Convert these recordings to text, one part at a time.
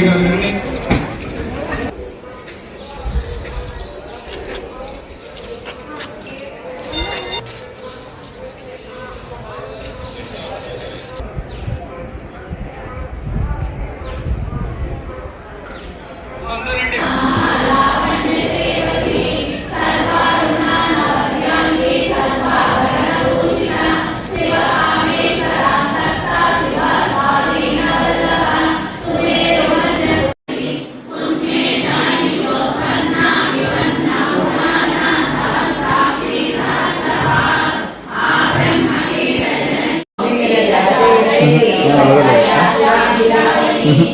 políticas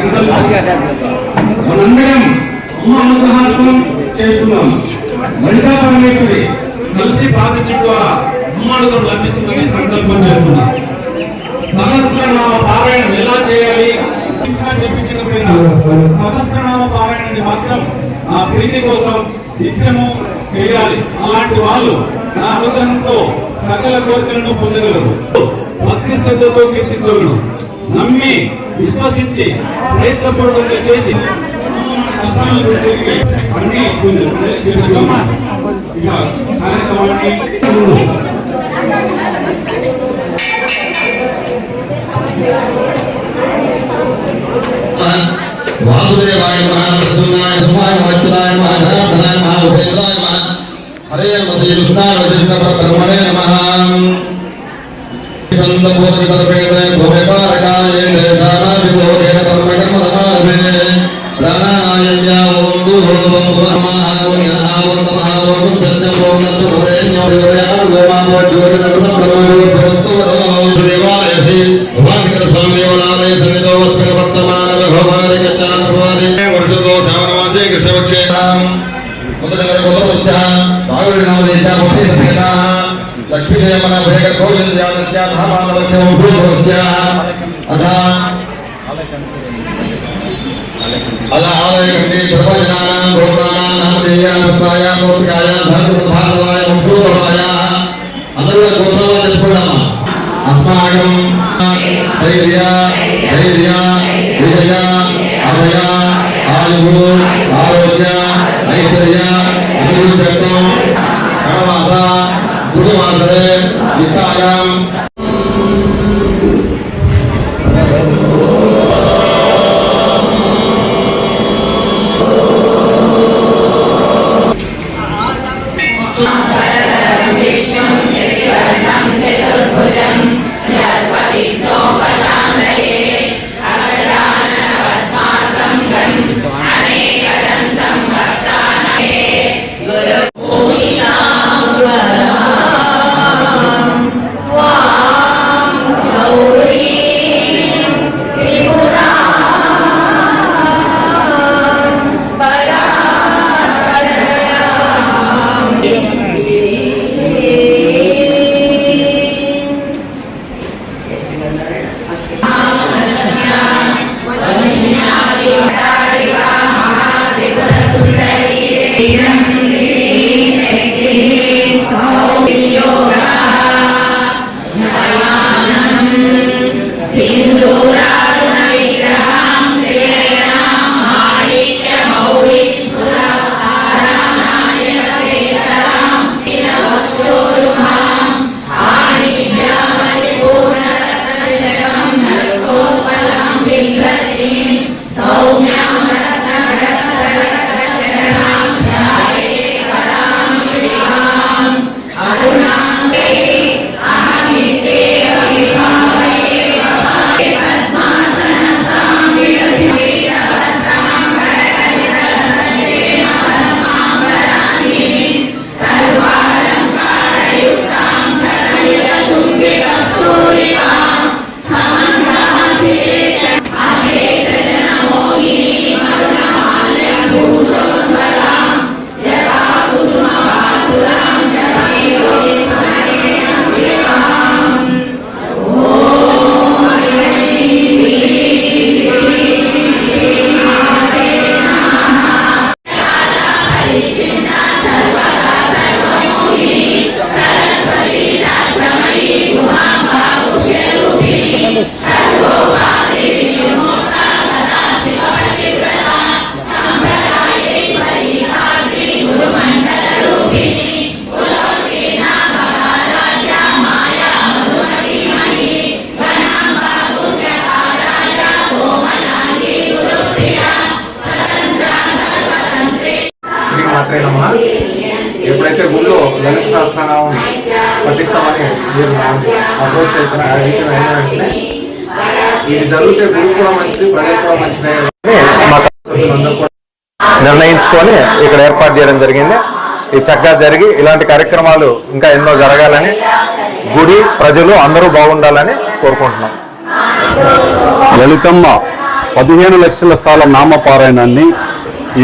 సంకల్పం మనందరం అమ్మ అనుగ్రహార్థం చేస్తున్నాం. లలితా పరమేశ్వరి కలిసి ప్రార్థించడం ద్వారా అమ్మ అనుగ్రహం లభిస్తుందని సంకల్పం చేస్తున్నాం. సహస్రనామ పారాయణం ఎలా చేయాలి? చెప్పించకపోయినా సహస్రనామ పారాయణాన్ని మాత్రం ఆ ప్రీతి కోసం నిత్యము చేయాలి. అలాంటి వాళ్ళు నా అనుగ్రహంతో సకల కోరికలను పొందగలరు. భక్తి శ్రద్ధతో కీర్తించగలరు. నమ్మి విశ్వసించి ప్రయత్నపూర్వకంగా చేసి. కష్టాలను అన్ని కార్యక్రమాన్ని వాసుదేవాయ నమః ప్రద్యుమ్నాయ సింహాయ నమః అచ్యుతాయ నమః. జనార్దనాయ హరే ఉపాధికర స్వామి దేవాలయ సన్నిధో అస్మిన్ వర్తమాన భవానిక చాంద్రవాది వర్షదో శ్రావణమాసే కృష్ణపక్షేతాం మొదటి గోత్రస్య బాగుడి నామదేశ భక్తి సత్యతా లక్ష్మీదేవన భేగ గోవింద్యాదస్య ధామానవస్య వంశోద్భవస్య అథా అలా ఆలయండి సర్వజనానాం గోత్రాణాం నామధేయ పుత్రాయ గోత్రికాయ ధర్మృత భార్గవాయ వంశోద్భవాయ అందరూ కూడా గోత్రాలు తెచ్చుకోవడమా అస్మాకం ధైర్య ధైర్య విజయ అభయ ఆయు ఆరోగ్య ఐశ్వర్య అభివృద్ధ్యర్థం కడమాస గురుమాసరే విత్తాయాం الكريم سوف లలిత సహస్రనామం పఠిస్తామని మీరు అప్రోచ్ వెంటనే ఇది జరిగితే గురువు కూడా మంచిది ప్రజలు కూడా మంచిదే నిర్ణయించుకొని ఇక్కడ ఏర్పాటు చేయడం జరిగింది. ఇది చక్కగా జరిగి ఇలాంటి కార్యక్రమాలు ఇంకా ఎన్నో జరగాలని గుడి ప్రజలు అందరూ బాగుండాలని కోరుకుంటున్నాం. లలితమ్మ పదిహేను లక్షల సాల నామపారాయణాన్ని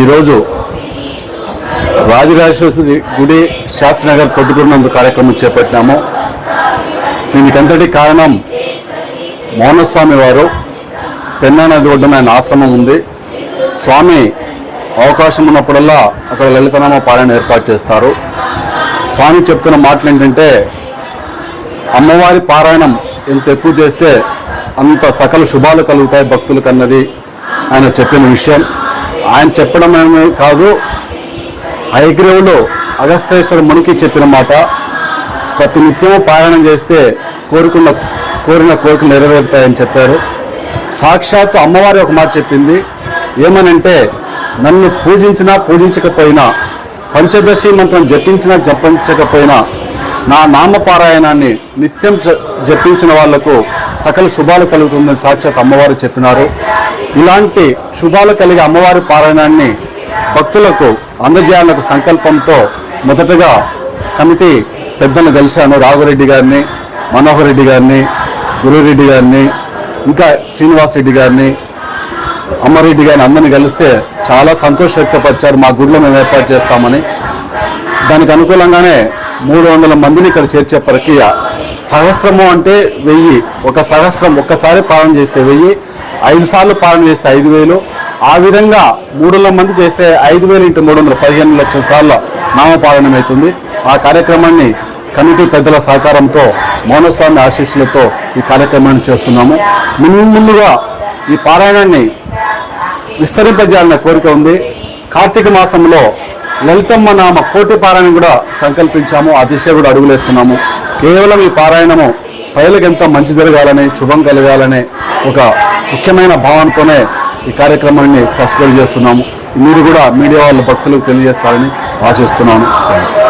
ఈరోజు రాజరాజేశ్వరి గుడి శాస్త్రనగర్ పొద్దుకున్నందు కార్యక్రమం చేపట్టినాము. దీనికంతటి కారణం మౌనస్వామి వారు. పెన్నా నది ఒడ్డున ఆయన ఆశ్రమం ఉంది. స్వామి అవకాశం ఉన్నప్పుడల్లా అక్కడ లలితనామ పారాయణ ఏర్పాటు చేస్తారు. స్వామి చెప్తున్న మాటలు ఏంటంటే అమ్మవారి పారాయణం ఎంత ఎక్కువ చేస్తే అంత సకల శుభాలు కలుగుతాయి భక్తులకు అన్నది ఆయన చెప్పిన విషయం. ఆయన చెప్పడం కాదు హైగ్రేవ్లో అగస్తేశ్వర మునికి చెప్పిన మాట ప్రతి నిత్యము పారాయణం చేస్తే కోరుకున్న కోరిన కోరికలు నెరవేరుతాయని చెప్పారు. సాక్షాత్ అమ్మవారి ఒక మాట చెప్పింది. ఏమనంటే నన్ను పూజించినా పూజించకపోయినా పంచదశి మంత్రం జపించినా జపించకపోయినా నా నామపారాయణాన్ని నిత్యం జ- జపించిన వాళ్ళకు సకల శుభాలు కలుగుతుందని సాక్షాత్ అమ్మవారు చెప్పినారు. ఇలాంటి శుభాలు కలిగే అమ్మవారి పారాయణాన్ని భక్తులకు అందజేయాలన్న సంకల్పంతో మొదటగా కమిటీ పెద్దను కలిశాను. రాఘురెడ్డి గారిని మనోహర్ రెడ్డి గారిని గురురెడ్డి గారిని ఇంకా శ్రీనివాస్ రెడ్డి గారిని అమ్మారెడ్డి గారిని అందరిని కలిస్తే చాలా సంతోషం వ్యక్తపరిచారు. మా గుడిలో మేము ఏర్పాటు చేస్తామని. దానికి అనుకూలంగానే మూడు వందల మందిని ఇక్కడ చేర్చే ప్రక్రియ సహస్రము అంటే వెయ్యి. ఒక సహస్రం ఒక్కసారి పాలన చేస్తే వెయ్యి. ఐదు సార్లు పాలన చేస్తే ఐదు వేలు. ఆ విధంగా మూడు మంది చేస్తే ఐదు వేలు ఇంటి మూడు వందల పదిహేను లక్షల సార్లు నామపాలనం అవుతుంది. ఆ కార్యక్రమాన్ని కమిటీ పెద్దల సహకారంతో మౌనస్వామి ఆశీస్సులతో ఈ కార్యక్రమాన్ని చేస్తున్నాము. ముందు ముందుగా ఈ పారాయణాన్ని విస్తరింపజేయాలనే కోరిక ఉంది. కార్తీక మాసంలో లలితమ్మ నామ కోటి పారాయణం కూడా సంకల్పించాము. ఆ దిశ కూడా అడుగులేస్తున్నాము. కేవలం ఈ పారాయణము ప్రజలకు ఎంతో మంచి జరగాలని శుభం కలగాలనే ఒక ముఖ్యమైన భావనతోనే ఈ కార్యక్రమాన్ని కష్టపడి చేస్తున్నాము. మీరు కూడా మీడియా వాళ్ళ భక్తులకు తెలియజేస్తారని ఆశిస్తున్నాను. Thank you